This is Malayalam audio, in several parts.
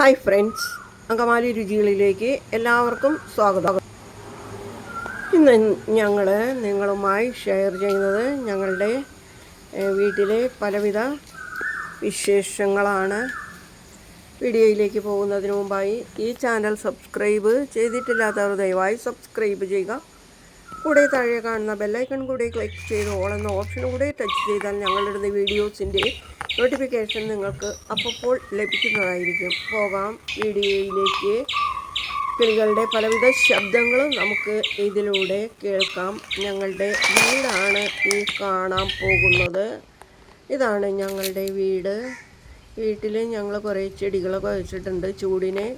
Hi friends. അങ്കമാലി രുചികളിലേക്ക് എല്ലാവർക്കും സ്വാഗതം. ഇന്ന് ഞങ്ങൾ നിങ്ങളുമായി ഷെയർ ചെയ്യുന്നത് ഞങ്ങളുടെ വീട്ടിലെ പലവിധ വിശേഷങ്ങളാണ്. വീഡിയോയിലേക്ക് പോകുന്നതിന് മുമ്പായി ഈ ചാനൽ സബ്സ്ക്രൈബ് ചെയ്തിട്ടില്ലാത്തവർ ദയവായി സബ്സ്ക്രൈബ് ചെയ്യുക. കൂടെ താഴെ കാണുന്ന ബെല്ലൈക്കൺ കൂടെ ക്ലിക്ക് ചെയ്ത് ഓൾ എന്ന ഓപ്ഷൻ കൂടെ ടച്ച് ചെയ്താൽ ഞങ്ങളുടെ വീഡിയോസിന്റെ നോട്ടിഫിക്കേഷൻ നിങ്ങൾക്ക് അപ്പോൾ ലഭിക്കുന്നതായിരിക്കും. പോകാം. വീഡിയോയിലേക്ക് കിളികളുടെ പലവിധ ശബ്ദങ്ങളും നമുക്ക് ഇതിലൂടെ കേൾക്കാം. ഞങ്ങളുടെ വീടാണ് ഈ കാണാൻ പോകുന്നത്. ഇതാണ് ഞങ്ങളുടെ വീട്. വീട്ടിൽ ഞങ്ങൾ കുറേ ചെടികളൊക്കെ വെച്ചിട്ടുണ്ട്. ചൂടിനെ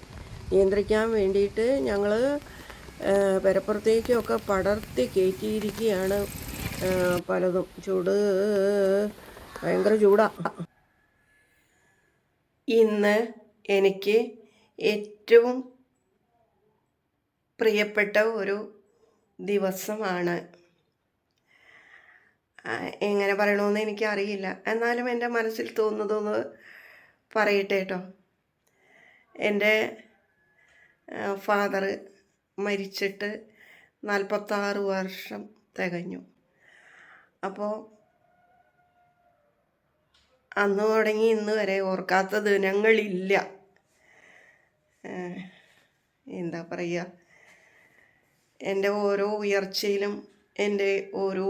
നിയന്ത്രിക്കാൻ വേണ്ടിയിട്ട് ഞങ്ങൾ പെരപ്പുറത്തേക്കൊക്കെ പടർത്തി കയറ്റിയിരിക്കുകയാണ്. പലതും. ചൂട് ഭയങ്കര ചൂടാ. ഇന്ന് എനിക്ക് ഏറ്റവും പ്രിയപ്പെട്ട ഒരു ദിവസമാണ്. എങ്ങനെ പറയണമെന്ന് എനിക്കറിയില്ല. എന്നാലും എന്റെ മനസ്സിൽ തോന്നുന്നതൊന്ന് പറയട്ടെ കേട്ടോ എന്റെ ഫാദർ മരിച്ചിട്ട് നാൽപ്പത്താറ് വർഷം തികഞ്ഞു. അപ്പോൾ അന്ന് തുടങ്ങി ഇന്ന് വരെ ഓർക്കാത്ത ദിനങ്ങളില്ല എന്താ പറയുക എന്റെ ഓരോ ഉയർച്ചയിലും എന്റെ ഓരോ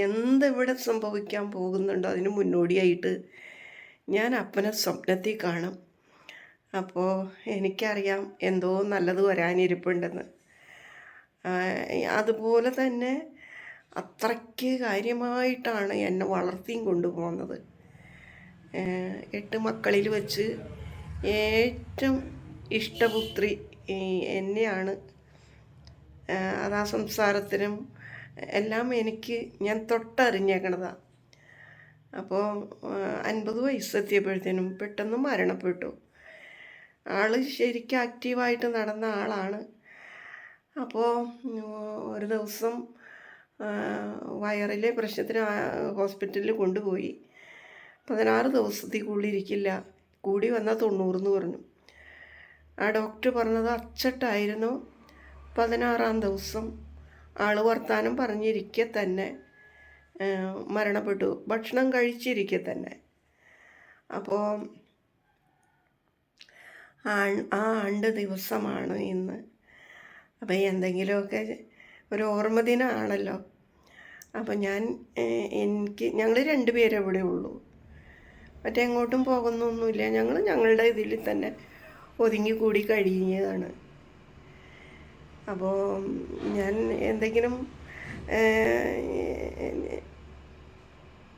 എന്തെവിടെ സംഭവിക്കാൻ പോകുന്നുണ്ടോ അതിന് മുന്നോടിയായിട്ട് ഞാൻ അപ്പനെ സ്വപ്നത്തിൽ കാണും. അപ്പോൾ എനിക്കറിയാം എന്തോ നല്ലത് വരാനിരിപ്പുണ്ടെന്ന്. അതുപോലെ തന്നെ അത്രയ്ക്ക് കാര്യമായിട്ടാണ് എന്നെ വളർത്തിയും കൊണ്ടുപോകുന്നത്. എട്ട് മക്കളിൽ വച്ച് ഏറ്റവും ഇഷ്ടപുത്രി എന്നെയാണ്. അതാ സംസാരത്തിനും എല്ലാം എനിക്ക് ഞാൻ തൊട്ടറിഞ്ഞേക്കണതാണ് അപ്പോൾ അൻപത് വയസ്സെത്തിയപ്പോഴത്തേനും പെട്ടെന്ന് മരണപ്പെട്ടു. ആൾ ശരിക്കും ആക്റ്റീവായിട്ട് നടന്ന ആളാണ്. അപ്പോൾ ഒരു ദിവസം വയറിലെ പ്രശ്നത്തിന് ഹോസ്പിറ്റലിൽ കൊണ്ടുപോയി. പതിനാറ് ദിവസത്തേക്കുള്ളിൽ ഇരിക്കില്ല കൂടി വന്നാൽ തൊണ്ണൂറെന്ന് പറഞ്ഞു. ആ ഡോക്ടർ പറഞ്ഞത് അച്ചട്ടായിരുന്നു. പതിനാറാം ദിവസം ആൾ വർത്താനം പറഞ്ഞിരിക്കെ തന്നെ. മരണപ്പെട്ടു. ഭക്ഷണം കഴിച്ചിരിക്കെ തന്നെ. അപ്പോൾ ആ- ആ ആണ്ട് ദിവസമാണ് ഇന്ന്. അപ്പോൾ എന്തെങ്കിലുമൊക്കെ ഒരു ഓർമ്മ ദിനമാണല്ലോ അപ്പോൾ ഞാൻ എനിക്ക് ഞങ്ങൾ രണ്ടുപേരെ ഇവിടെ ഉള്ളൂ. മറ്റെങ്ങോട്ടും പോകുന്നൊന്നുമില്ല. ഞങ്ങൾ ഞങ്ങളുടെ ഇതിൽ തന്നെ ഒതുങ്ങി കൂടി കഴിഞ്ഞതാണ് അപ്പോൾ ഞാൻ എന്തെങ്കിലും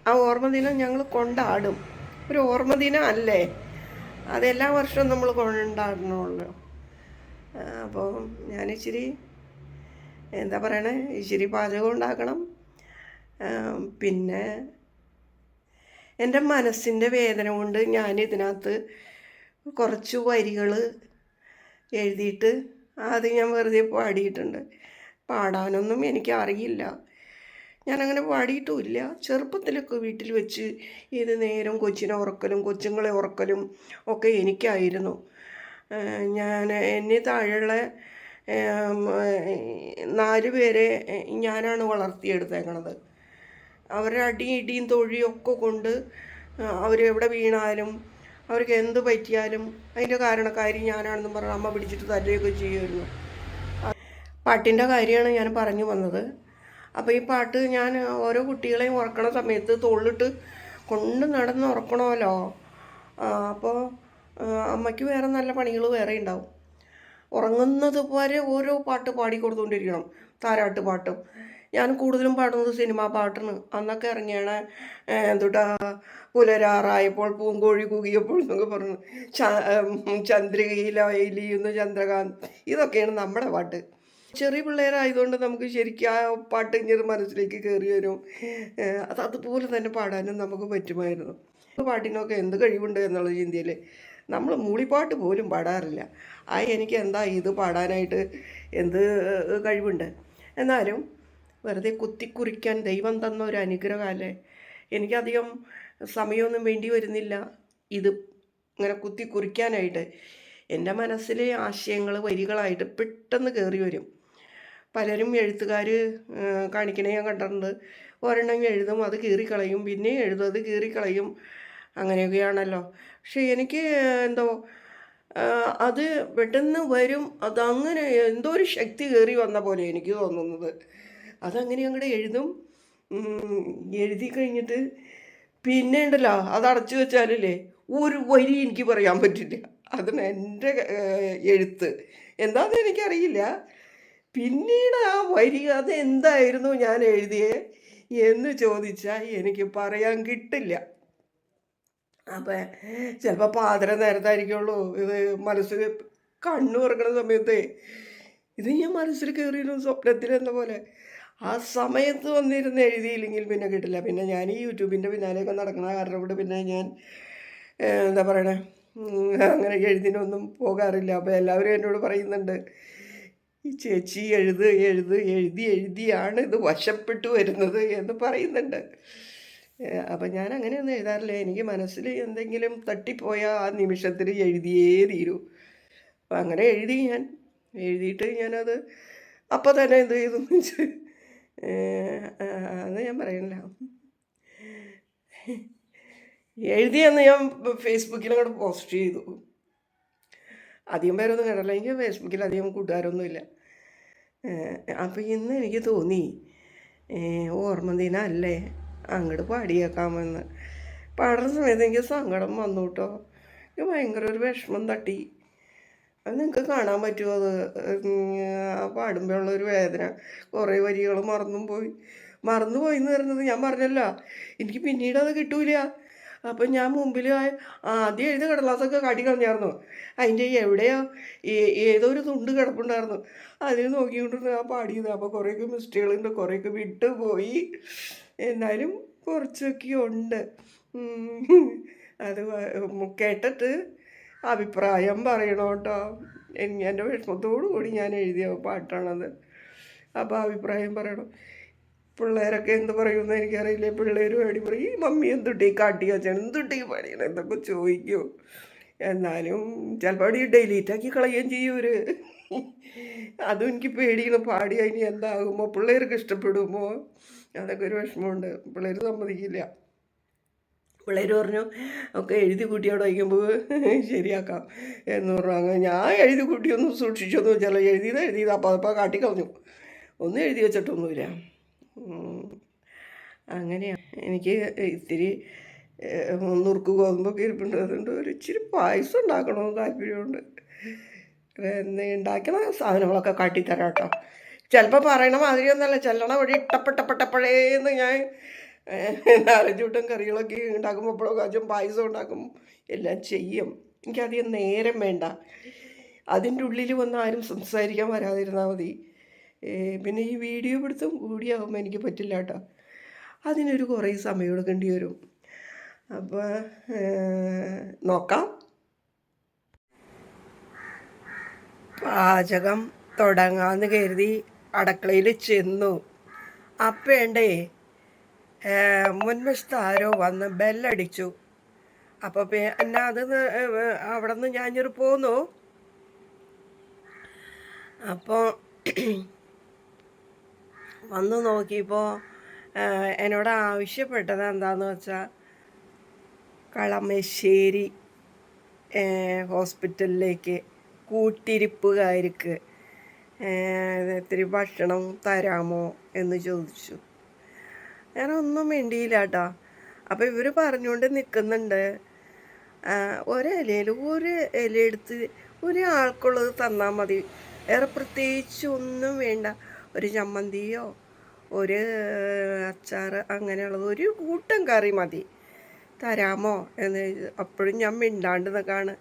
ആ ഓർമ്മ ദിനം ഞങ്ങൾ കൊണ്ടാടും. ഒരു ഓർമ്മ ദിനം അല്ലേ അതെല്ലാ വർഷവും നമ്മൾ കൊണ്ടാടണമല്ലോ. അപ്പോൾ ഞാൻ ഇച്ചിരി എന്താ പറയണേ? ഇച്ചിരി പാചകം ഉണ്ടാക്കണം. പിന്നെ എന്റെ മനസ്സിന്റെ വേദന കൊണ്ട് ഞാൻ ഇതിനകത്ത് കുറച്ച് വരികൾ എഴുതിയിട്ട് അത് ഞാൻ വെറുതെ പാടിയിട്ടുണ്ട്. പാടാനൊന്നും എനിക്ക് അറിയില്ല ഞാനങ്ങനെ പാടിയിട്ടുമില്ല. ചെറുപ്പത്തിലൊക്കെ വീട്ടിൽ വെച്ച് ഇത് നേരം കൊച്ചിനെ ഉറക്കലും കൊച്ചുങ്ങളെ ഉറക്കലും ഒക്കെ എനിക്കായിരുന്നു. ഞാൻ എന്നെ താഴെയുള്ള നാല് പേരെ ഞാനാണ് വളർത്തിയെടുത്തേക്കണത്. അവരുടെ അടിയും ഇടിയും തൊഴിയും ഒക്കെ കൊണ്ട് അവരെവിടെ വീണാലും അവർക്ക് എന്ത് പറ്റിയാലും അതിന്റെ കാരണക്കാരി ഞാനാണെന്ന് പറഞ്ഞ് അമ്മ പിടിച്ചിട്ട് തല്ലുകയൊക്കെ ചെയ്യുമായിരുന്നു. പാട്ടിന്റെ കാര്യമാണ് ഞാൻ പറഞ്ഞു വന്നത്. അപ്പോൾ ഈ പാട്ട് ഞാൻ ഓരോ കുട്ടികളെയും ഉറക്കണ സമയത്ത് തോളിലിട്ട് കൊണ്ട് നടന്ന് ഉറക്കണമല്ലോ. അപ്പോൾ അമ്മയ്ക്ക് വേറെ നല്ല പണികൾ വേറെ ഉണ്ടാവും. ഉറങ്ങുന്നത് വരെ ഓരോ പാട്ട് പാടിക്കൊടുത്തുകൊണ്ടിരിക്കണം താരാട്ട് പാട്ടും. ഞാൻ കൂടുതലും പാടുന്നത് സിനിമാ പാട്ടാണ്. അന്നൊക്കെ ഇറങ്ങിയാണ് എന്തുട്ടാ പുലരാറായപ്പോൾ പൂങ്കോഴി കൂകിയപ്പോൾ എന്നൊക്കെ പറഞ്ഞു. ച- ഉം, ചന്ദ്രികയിലായിലിയുന്നു ചന്ദ്രകാന്ത്. ഇതൊക്കെയാണ് നമ്മുടെ പാട്ട്. ചെറിയ പിള്ളേരായതുകൊണ്ട് നമുക്ക് ശരിക്കും ആ പാട്ട് ഇങ്ങനെ മനസ്സിലേക്ക് കയറി വരും. അത് അതുപോലെ തന്നെ പാടാനും നമുക്ക് പറ്റുമായിരുന്നു. പാട്ടിനൊക്കെ എന്ത് കഴിവുണ്ട് എന്നുള്ള ചിന്തയിൽ നമ്മൾ മൂളിപ്പാട്ട് പോലും പാടാറില്ല. ആ എനിക്ക് എന്താ ഇത് പാടാനായിട്ട് എന്ത് കഴിവുണ്ട്? എന്നാലും വെറുതെ കുത്തിക്കുറിക്കാൻ ദൈവം തന്ന ഒരു അനുഗ്രഹമല്ലേ? എനിക്കധികം സമയമൊന്നും വേണ്ടി വരുന്നില്ല. ഇത് ഇങ്ങനെ കുത്തിക്കുറിക്കാനായിട്ട് എന്റെ മനസ്സിലെ ആശയങ്ങൾ വരികളായിട്ട് പെട്ടെന്ന് കയറി വരും. പലരും എഴുത്തുകാർ കാണിക്കണേ ഞാൻ കണ്ടിട്ടുണ്ട്. ഒരെണ്ണം എഴുതും അത് കീറിക്കളയും. പിന്നെ എഴുതും അത് കീറിക്കളയും. അങ്ങനെയൊക്കെയാണല്ലോ. പക്ഷേ എനിക്ക് എന്തോ അത് പെട്ടെന്ന് വരും. അതങ്ങനെ എന്തോ ഒരു ശക്തി കയറി വന്ന പോലെ എനിക്ക് തോന്നുന്നത്. അതങ്ങനെ അങ്ങോട്ട് എഴുതും. എഴുതി കഴിഞ്ഞിട്ട് പിന്നെ ഉണ്ടല്ലോ അത് അടച്ചു വെച്ചാലല്ലേ ഒരു വരി എനിക്ക് പറയാൻ പറ്റില്ല. അതാണ് എന്റെ എഴുത്ത്. എന്താണെന്ന് എനിക്കറിയില്ല. പിന്നീട് ആ വരി അത് എന്തായിരുന്നു ഞാൻ എഴുതിയേ എന്ന് ചോദിച്ചാൽ എനിക്ക് പറയാൻ കിട്ടില്ല. അപ്പം ചിലപ്പോൾ പാതിര നേരത്തായിരിക്കുള്ളൂ. ഇത് മനസ്സിൽ കണ്ണു തുറക്കുന്ന സമയത്ത് ഇത് ഞാൻ മനസ്സിൽ കയറിയിരുന്നു സ്വപ്നത്തിൽ എന്ന പോലെ. ആ സമയത്ത് വന്നിരുന്ന് എഴുതിയില്ലെങ്കിൽ പിന്നെ കിട്ടില്ല. പിന്നെ ഞാൻ ഈ യൂട്യൂബിന്റെ പിന്നാലെയൊക്കെ നടക്കുന്ന കാരണം കൊണ്ട് പിന്നെ ഞാൻ എന്താ പറയണേ? അങ്ങനെ എഴുതിനൊന്നും പോകാറില്ല. അപ്പോൾ എല്ലാവരും എന്നോട് പറയുന്നുണ്ട് ഈ ചേച്ചി എഴുത് എഴുത് എഴുതി എഴുതിയാണ് ഇത് വശപ്പെട്ടു വരുന്നത് എന്ന് പറയുന്നുണ്ട്. അപ്പം ഞാൻ അങ്ങനെയൊന്നും എഴുതാറില്ല. എനിക്ക് മനസ്സിൽ എന്തെങ്കിലും തട്ടിപ്പോയ ആ നിമിഷത്തിൽ എഴുതിയേ തീരൂ. അപ്പം അങ്ങനെ എഴുതി ഞാൻ എഴുതിയിട്ട് ഞാനത് അപ്പം തന്നെ എന്ത് ചെയ്തു? അത് ഞാൻ പറയുന്നില്ല എഴുതിയെന്ന് ഞാൻ ഫേസ്ബുക്കിൽ അങ്ങോട്ട് പോസ്റ്റ് ചെയ്തു. അധികം പേരൊന്നും കണ്ടല്ല എനിക്ക് ഫേസ്ബുക്കിൽ അധികം കൂട്ടുകാരൊന്നുമില്ല. അപ്പോൾ ഇന്ന് എനിക്ക് തോന്നി ഓർമ്മ ദിനം അല്ലേ അങ്ങോട്ട് പാടിയേക്കാമെന്ന്. പാടുന്ന സമയത്ത് എനിക്ക് സങ്കടം വന്നു കേട്ടോ. എനിക്ക് ഭയങ്കര ഒരു വിഷമം തട്ടി. അത് നിങ്ങൾക്ക് കാണാൻ പറ്റുമോ അത്? ആ പാടുമ്പോഴുള്ള ഒരു വേദന. കുറേ വരികൾ മറന്നും പോയി. മറന്നു പോയി എന്ന് പറയുന്നത് ഞാൻ പറഞ്ഞല്ലോ. എനിക്ക് പിന്നീട് അത് കിട്ടൂല. അപ്പം ഞാൻ മുമ്പിൽ ആദ്യം എഴുതിയ കടലാസൊക്കെ കാട്ടി കളഞ്ഞായിരുന്നു അതിന്റെ എവിടെയോ ഏ- ഏതോ ഒരു തുണ്ട് കിടപ്പുണ്ടായിരുന്നു അതിൽ നോക്കിക്കൊണ്ടിരുന്നു ആ പാടിയത്. അപ്പോൾ കുറേയൊക്കെ മിസ്റ്റേക്കുകളുണ്ട് കുറേയൊക്കെ വിട്ടു പോയി. എന്നാലും കുറച്ചൊക്കെ ഉണ്ട്. അത് കേട്ടിട്ട് അഭിപ്രായം പറയണം കേട്ടോ. എനിക്ക് എന്റെ വിഷമത്തോടു കൂടി ഞാൻ എഴുതിയ പാട്ടാണത്. അപ്പോൾ അഭിപ്രായം പറയണം. പിള്ളേരൊക്കെ എന്ത് പറയുമെന്ന് എനിക്കറിയില്ല. പിള്ളേർ അടി പറയും ഈ മമ്മി എന്തുട്ടി? കാട്ടി വെച്ചാണ് എന്തുട്ടി പണിയണം എന്തൊക്കെ ചോദിക്കും. എന്നാലും ചിലപ്പോൾ ഈ ഡിലീറ്റ് ആക്കി കളയുകയും ചെയ്യും ഒരു അതും എനിക്ക് പേടിയാണ്. പാടി ഇനി എന്താകുമോ? പിള്ളേർക്ക് ഇഷ്ടപ്പെടുമോ? അതൊക്കെ ഒരു വിഷമമുണ്ട്. പിള്ളേർ സമ്മതിക്കില്ല. പിള്ളേർ പറഞ്ഞു ഒക്കെ എഴുതി കൂട്ടി അവിടെ വയ്ക്കുമ്പോൾ ശരിയാക്കാം എന്ന് പറഞ്ഞു. അങ്ങനെ ഞാൻ എഴുതി കൂട്ടിയൊന്നും സൂക്ഷിച്ചൊന്നും വെച്ചാൽ എഴുതിയത് എഴുതിയത്. അപ്പം അതപ്പം കാട്ടി കാട്ടിക്കളഞ്ഞു ഒന്നും എഴുതി വെച്ചിട്ടൊന്നുമില്ല. അങ്ങനെയാണ് എനിക്ക് ഇത്തിരി നുറുക്ക് ഗോതമ്പൊക്കെ ഇരിപ്പുണ്ട്. അതുകൊണ്ട് ഒരു ഇച്ചിരി പായസം ഉണ്ടാക്കണമെന്ന് താല്പര്യമുണ്ട്. ഉണ്ടാക്കണ സാധനങ്ങളൊക്കെ കാട്ടിത്തരാം കേട്ടോ. ചിലപ്പോൾ പറയണ മാതിരിയൊന്നുമല്ല ചെല്ലണ വഴി ഇട്ടപ്പെട്ടപ്പെട്ടപ്പോഴേന്ന് ഞാൻ നാലഞ്ചൂട്ടം കറികളൊക്കെ അപ്പോഴൊക്കെ കാച്ചും പായസം ഉണ്ടാക്കും. എല്ലാം ചെയ്യും. എനിക്കധികം നേരം വേണ്ട. അതിന്റെ ഉള്ളിൽ വന്ന് ആരും സംസാരിക്കാൻ വരാതിരുന്നാൽ മതി. പിന്നെ ഈ വീഡിയോ പിടുത്തം കൂടിയാകുമ്പോൾ എനിക്ക് പറ്റില്ല കേട്ടോ അതിനൊരു കുറേ സമയം എടുക്കേണ്ടി വരും. അപ്പോൾ നോക്കാം. പാചകം തുടങ്ങാമെന്ന് കരുതി അടുക്കളയിൽ ചെന്നു. അപ്പേണ്ടേ മുൻവശത്ത് ആരോ വന്ന് ബെല്ലടിച്ചു. അപ്പോൾ പിന്നെ അത് അവിടെ നിന്ന് ഞാനൊരു പോന്നു. അപ്പോൾ വന്ന് നോക്കിയപ്പോൾ എന്നോട് ആവശ്യപ്പെട്ടത് എന്താണെന്ന് വെച്ചാൽ കളമശ്ശേരി ഹോസ്പിറ്റലിലേക്ക് കൂട്ടിരിപ്പുകാർക്ക് ഇത്തിരി ഭക്ഷണം തരാമോ എന്ന് ചോദിച്ചു. ഞാനൊന്നും മിണ്ടിയില്ല കേട്ടോ അപ്പോൾ ഇവർ പറഞ്ഞുകൊണ്ട് നിൽക്കുന്നുണ്ട് ഒരിലയിൽ ഒരു ഇല എടുത്ത് ഒരാൾക്കുള്ളത് തന്നാൽ മതി. വേറെ പ്രത്യേകിച്ച് ഒന്നും വേണ്ട. ഒരു ചമ്മന്തിയോ ഒരു അച്ചാർ അങ്ങനെയുള്ളത് ഒരു കൂട്ടം കറി മതി. തരാമോ? എന്ന്. അപ്പോഴും ഞാൻ മിണ്ടാണ്ട് നിൽക്കാണ്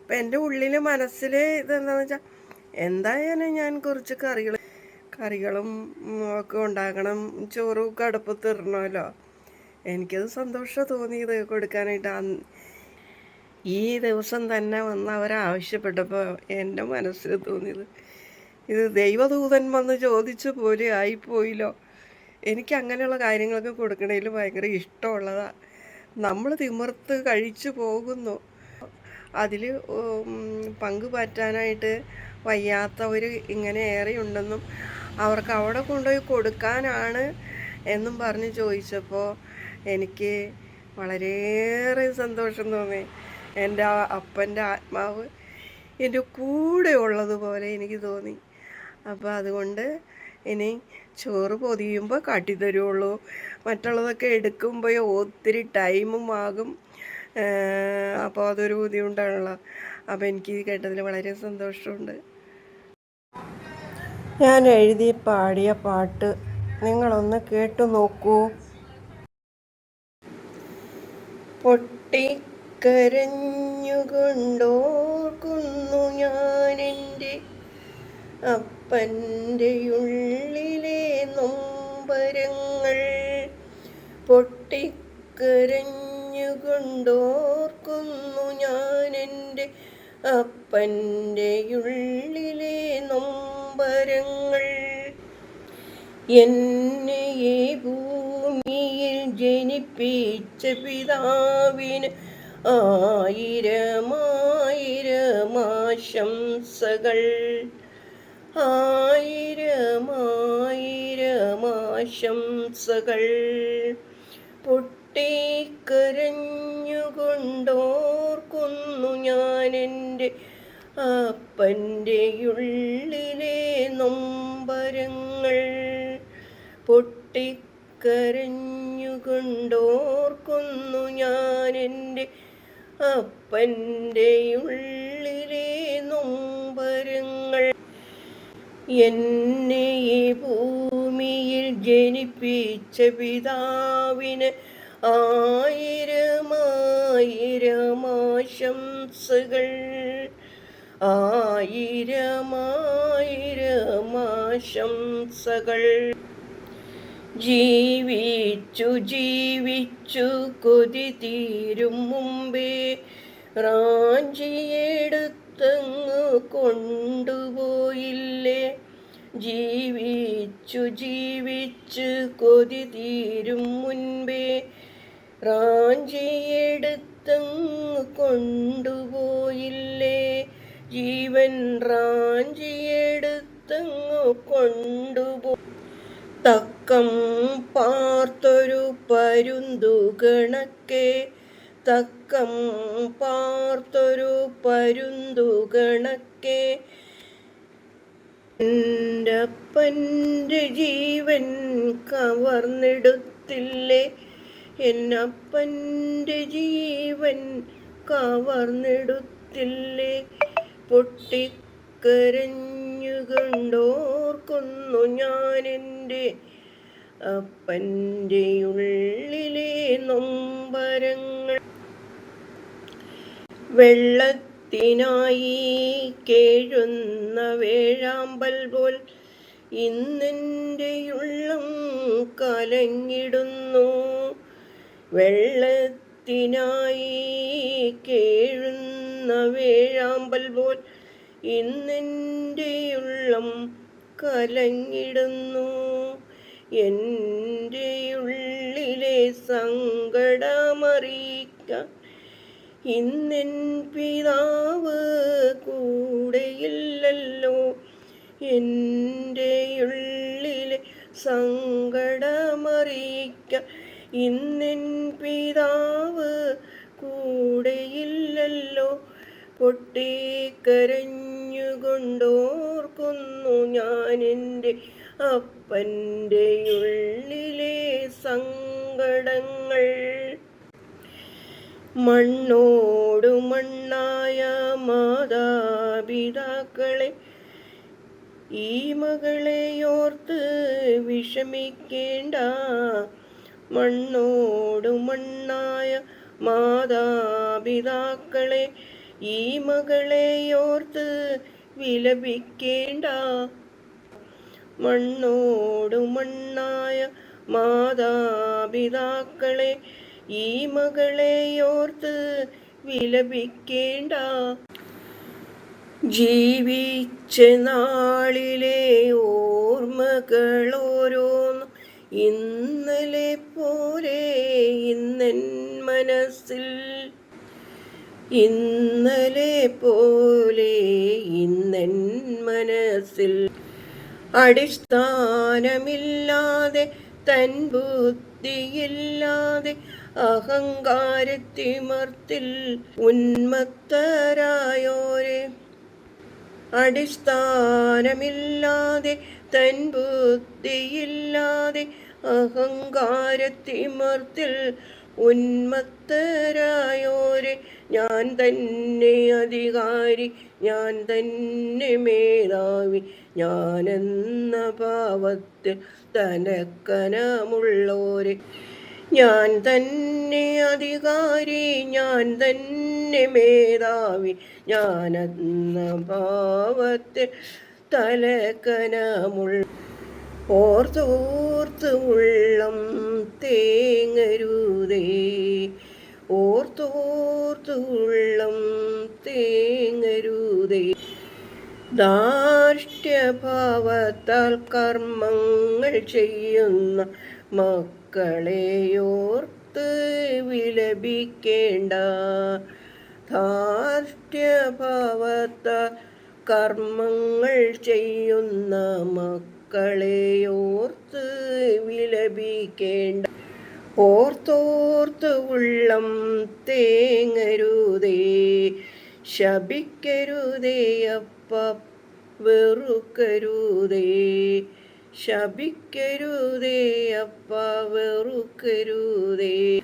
അപ്പം എന്റെ ഉള്ളിൽ മനസ്സിൽ ഇതെന്താണെന്ന് വെച്ചാൽ എന്തായാലും ഞാൻ കുറച്ച് കറികൾ കറികളും ഒക്കെ ഉണ്ടാക്കണം. ചോറും അടുപ്പത്ത് ഇടണമല്ലോ എനിക്കത് സന്തോഷം തോന്നിയത് കൊടുക്കാനായിട്ട്. ഈ ദിവസം തന്നെ വന്ന് അവരാവശ്യപ്പെട്ടപ്പോൾ എന്റെ മനസ്സിൽ തോന്നിയത് ഇത് ദൈവദൂതൻ വന്ന് ചോദിച്ച പോലെ ആയിപ്പോയില്ലോ. എനിക്ക് അങ്ങനെയുള്ള കാര്യങ്ങളൊക്കെ കൊടുക്കണതിൽ ഭയങ്കര ഇഷ്ടമുള്ളതാണ് നമ്മൾ തിമിർത്ത് കഴിച്ചു പോകുന്നു. അതിൽ പങ്ക് പറ്റാനായിട്ട് വയ്യാത്തവർ ഇങ്ങനെ ഏറെയുണ്ടെന്നും അവർക്ക് അവിടെ കൊണ്ടുപോയി കൊടുക്കാനാണ് എന്നും പറഞ്ഞ് ചോദിച്ചപ്പോൾ എനിക്ക് വളരെയേറെ സന്തോഷം തോന്നി. എന്റെ അപ്പന്റെ ആത്മാവ് എന്റെ കൂടെ ഉള്ളതുപോലെ എനിക്ക് തോന്നി. അപ്പോൾ അതുകൊണ്ട് ഇനി ചോറ് പൊതിയുമ്പോൾ കാട്ടി തരുള്ളൂ. മറ്റുള്ളതൊക്കെ എടുക്കുമ്പോൾ ഒത്തിരി ടൈമും ആകും. അപ്പോൾ അതൊരു ബുദ്ധിമുട്ടാണല്ലോ. അപ്പോൾ എനിക്ക് കേട്ടതിൽ വളരെ സന്തോഷമുണ്ട്. ഞാൻ എഴുതി പാടിയ പാട്ട് നിങ്ങളൊന്ന് കേട്ടു നോക്കൂ. പൊട്ടിക്കരഞ്ഞുകൊണ്ടോർക്കുന്നു ഞാനെന്റെ അപ്പന്റെ ഉള്ളിലെ നൊമ്പരങ്ങൾ. പൊട്ടിക്കരഞ്ഞുകൊണ്ടോർക്കുന്നു ഞാനെന്റെ അപ്പന്റെ ഉള്ളിലെ നൊമ്പരങ്ങൾ എന്നെ ഈ ഭൂമിയിൽ ജനിപ്പിച്ച പിതാവിന് ആയിരമായിരമാശംസകൾ. ആയിരമായിരമാശംസകൾ. പൊട്ടിക്കരഞ്ഞുകൊണ്ടോർക്കുന്നു ഞാൻ എന്റെ അപ്പന്റെ ഉള്ളിലെ നൊമ്പരങ്ങൾ പൊട്ടിക്കരഞ്ഞുകൊണ്ടോർക്കുന്നു ഞാൻ എന്റെ അപ്പന്റെ ഉള്ളിലെ നൊമ്പരങ്ങൾ. എന്നെ ഈ ഭൂമിയിൽ ജനിപ്പിച്ച പിതാവിന് ആയിരമായിരമാശംസകൾ ആയിരമായിരമാശംസകൾ. ജീവിച്ചു ജീവിച്ചു കൊതി തീരും മുമ്പേ റാഞ്ചിയെടുത്തങ്ങ് കൊണ്ടുപോയില്ലേ? ജീവിച്ചു ജീവിച്ചു കൊതി തീരും മുൻപേ റാഞ്ചിയെടുത്തങ്ങ് കൊണ്ടുപോയില്ലേ ജീവൻ റാഞ്ചിയെടുത്തങ്ങു കൊണ്ടുപോ തക്കം പാർത്തൊരു പരുന്തു കണക്കെ തക്കം പാർത്തൊരു പരുന്തു കണക്കെ ജീവൻ കവർന്നെടുത്തില്ലേ? എന്നപ്പന്റെ ജീവൻ കവർന്നെടുത്തില്ലേ? പൊട്ടിക്കരഞ്ഞുകൊണ്ടോർക്കുന്നു ഞാനെന്റെ അപ്പന്റെ ഉള്ളിലെ നൊമ്പരങ്ങൾ. വെള്ളത്തിനായി കേഴുന്ന വേഴാമ്പൽ പോൽ ഇന്നെന്റെ ഉള്ളം കലങ്ങിടുന്നു. വെള്ളത്തിനായി കേഴുന്ന വേഴാമ്പൽ പോൽ ഇന്നെന്റെയുള്ളം കലങ്ങിടുന്നു എന്റെ ഉള്ളിലെ സങ്കടമറിയിക്കാൻ ഇന്നെൻ പിതാവ് കൂടെയില്ലല്ലോ. എന്റെ ഉള്ളിലെ സങ്കടമറിയിക്കാൻ ഇന്നെൻ പിതാവ് കൂടെയില്ലല്ലോ. പൊട്ടിക്കരഞ്ഞുകൊണ്ടോർക്കുന്നു ഞാൻ എന്റെ അപ്പന്റെ ഉള്ളിലെ സങ്കടങ്ങൾ. മണ്ണോടു മണ്ണായ മാതാപിതാക്കളെ ഈ മകളെയോർത്ത് വിഷമിക്കേണ്ട. മണ്ണോടു മണ്ണായ മാതാപിതാക്കളെ ഈ മകളെയോർത്ത് വിലപിക്കേണ്ട. മണ്ണോടു മണ്ണായ മാതാപിതാക്കളെ ഈ മകളെയോർത്ത് വിലപിക്കേണ്ട. ജീവിച്ച നാളിലെ ഓർമ്മകളോരോന്ന് ഇന്നലെ പോലെ ഇന്നൻ മനസ്സിൽ ഇന്നലെ പോലെ ഇന്നൻ മനസ്സിൽ അടിസ്ഥാനമില്ലാതെ തൻ ബുദ്ധിയില്ലാതെ അഹങ്കാരത്തിമർത്തിൽ ഉന്മത്തരായോരെ. അടിസ്ഥാനമില്ലാതെ തൻ ബുദ്ധിയില്ലാതെ അഹങ്കാരത്തിമർത്തിൽ ഉന്മത്തരായോരെ ഞാൻ തന്നെ അധികാരി ഞാൻ തന്നെ മേധാവി. ഞാനെന്ന പാവത്തിൽ തനക്കനമുള്ളോരെ. ഞാൻ തന്നെ അധികാരി ഞാൻ തന്നെ മേധാവി. ഞാനെന്ന പാവത്തിൽ തലക്കനമുള്ള ഓർത്തോർത്ത് ഉള്ളം തേങ്ങരുതേ. ഓർത്തോർത്ത് ഉള്ളം തേങ്ങരുതേ. ദാർഷ്ട്യഭാവത്താൽ കർമ്മങ്ങൾ ചെയ്യുന്ന മക്കളെയോർത്ത് വിലപിക്കേണ്ട. ധാർഷ്ട്യഭാവത്താൽ കർമ്മങ്ങൾ ചെയ്യുന്ന മക്കളെയോർത്ത് വിലപിക്കേണ്ട. ഓർത്തോർത്ത് ഉള്ളം തേങ്ങരുതേ ശപിക്കരുതേ അപ്പ വെറുക്കരുതേ. ശപിക്കരുതേ അപ്പ വെറുക്കരുതേ.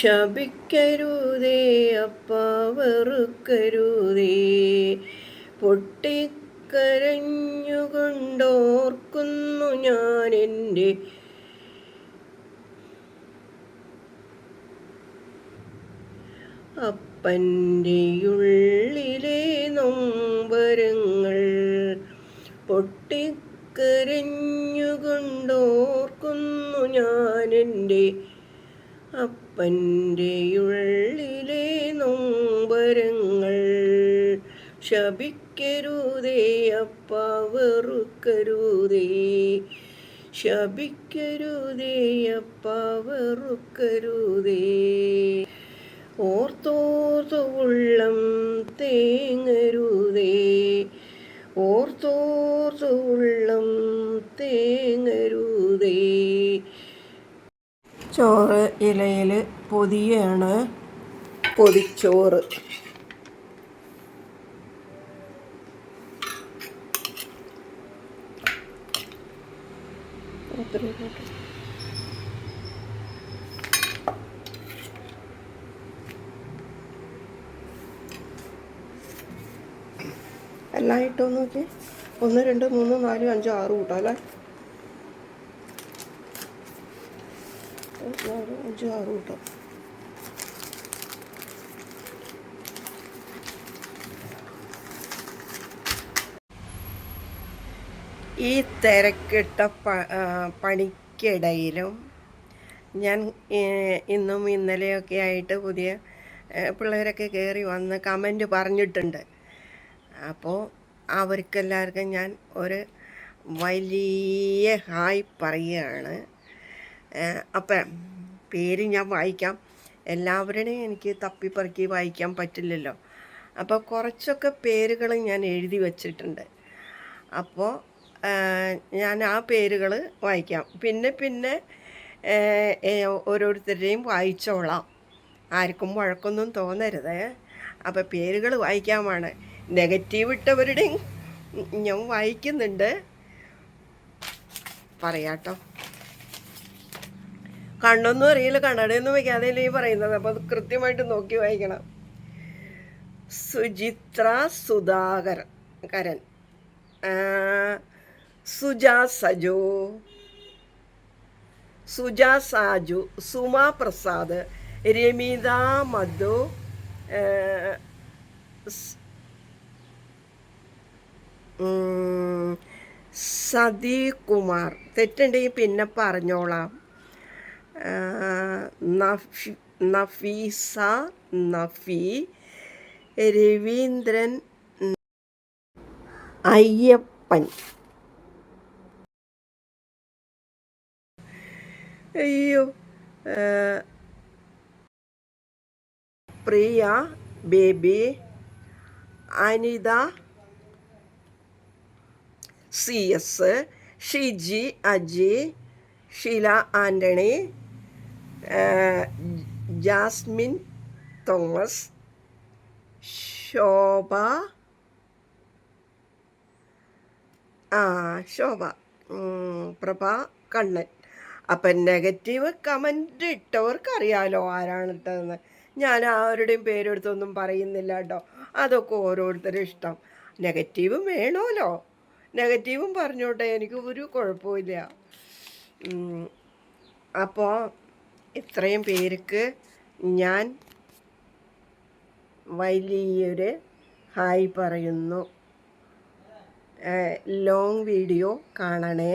ശപിക്കരുതേ അപ്പ വെറുക്കരുതേ. പൊട്ടിക്കരഞ്ഞുകൊണ്ടോർക്കുന്നു ഞാൻ എന്റെ അപ്പന്റെ ഉള്ളിലെ നൊമ്പരങ്ങൾ പൊട്ടിക്കരഞ്ഞുകൊണ്ടോർക്കുന്നു ഞാൻ എന്റെ അപ്പന്റെ ഉള്ളിലെ നൊമ്പരങ്ങൾ ശപിക്കരുതേ അപ്പ വെറുക്കരുതേ. ശപിക്കരുതേ അപ്പ വെറുക്കരുതേ. ഓർത്തോർത്തു ഉള്ളം തേങ്ങരുതേ. ഓർത്തോർത്തു ഉള്ളം തേങ്ങരുതേ. ചോറ് ഇലയിൽ പൊതിയാണ് പൊതിച്ചോറ്. പോട്ടെ. എല്ലാം ഇട്ടോ നോക്കി. ഒന്ന് രണ്ട് മൂന്ന് നാല് അഞ്ച് ആറ് കൂട്ടാം അല്ലേ? അഞ്ച് ആറ് കൂട്ടാം. ഈ തിരക്കിട്ട പ- പണിക്കിടയിലും ഞാൻ ഇന്നും ഇന്നലെയൊക്കെ ആയിട്ട് പുതിയ പിള്ളേരൊക്കെ കയറി വന്ന് കമന്റ് പറഞ്ഞിട്ടുണ്ട്. അപ്പോൾ അവർക്കെല്ലാവർക്കും ഞാൻ ഒരു വലിയ ഹായ് പറയുകയാണ്. അപ്പം പേര് ഞാൻ വായിക്കാം. എല്ലാവരുടെയും എനിക്ക് തപ്പിപ്പറക്കി വായിക്കാൻ പറ്റില്ലല്ലോ. അപ്പോൾ കുറച്ചൊക്കെ പേരുകൾ ഞാൻ എഴുതി വച്ചിട്ടുണ്ട്. അപ്പോൾ ഞാൻ ആ പേരുകൾ വായിക്കാം. പിന്നെ പിന്നെ ഓരോരുത്തരുടെയും വായിച്ചോളാം. ആർക്കും വഴക്കൊന്നും തോന്നരുത്. അപ്പോൾ പേരുകൾ വായിക്കാമാണ്. നെഗറ്റീവ് ഇട്ടവരുടെയും ഞാൻ വായിക്കുന്നുണ്ട്. പറയാട്ടോ. കണ്ണൊന്നും അറിയില്ല കണ്ണടയൊന്നും വയ്ക്കാതെ ഈ പറയുന്നത്. അപ്പോൾ അത് കൃത്യമായിട്ട് നോക്കി വായിക്കണം. സുചിത്ര സുധാകരൻ. കരൻ സുജ സജോ സുജ സാജു സുമ പ്രസാദ് രമിത മധു സതി കുമാർ തെറ്റുണ്ടെങ്കിൽ പിന്നെ പറഞ്ഞോളാം. നഫീസ നഫി രവീന്ദ്രൻ അയ്യപ്പൻ. അയ്യോ. Priya Baby Anitha C S Shiji Aji Sheela Antony Jasmine Thomas Shobha ആ ശോഭ പ്രഭ കണ്ണൻ. അപ്പം നെഗറ്റീവ് കമന്റ് ഇട്ടവർക്ക് അറിയാലോ ആരാണ് ഇട്ടതെന്ന്. ഞാൻ ആരുടെയും പേരെടുത്തൊന്നും പറയുന്നില്ല കേട്ടോ. അതൊക്കെ ഓരോരുത്തരും ഇഷ്ടം. നെഗറ്റീവ് വേണമല്ലോ നെഗറ്റീവും പറഞ്ഞോട്ടെ എനിക്ക് ഒരു കുഴപ്പമില്ല അപ്പോൾ ഇത്രയും പേർക്ക് ഞാൻ വലിയൊരു ഹായ് പറയുന്നു. ലോങ് വീഡിയോ കാണണേ.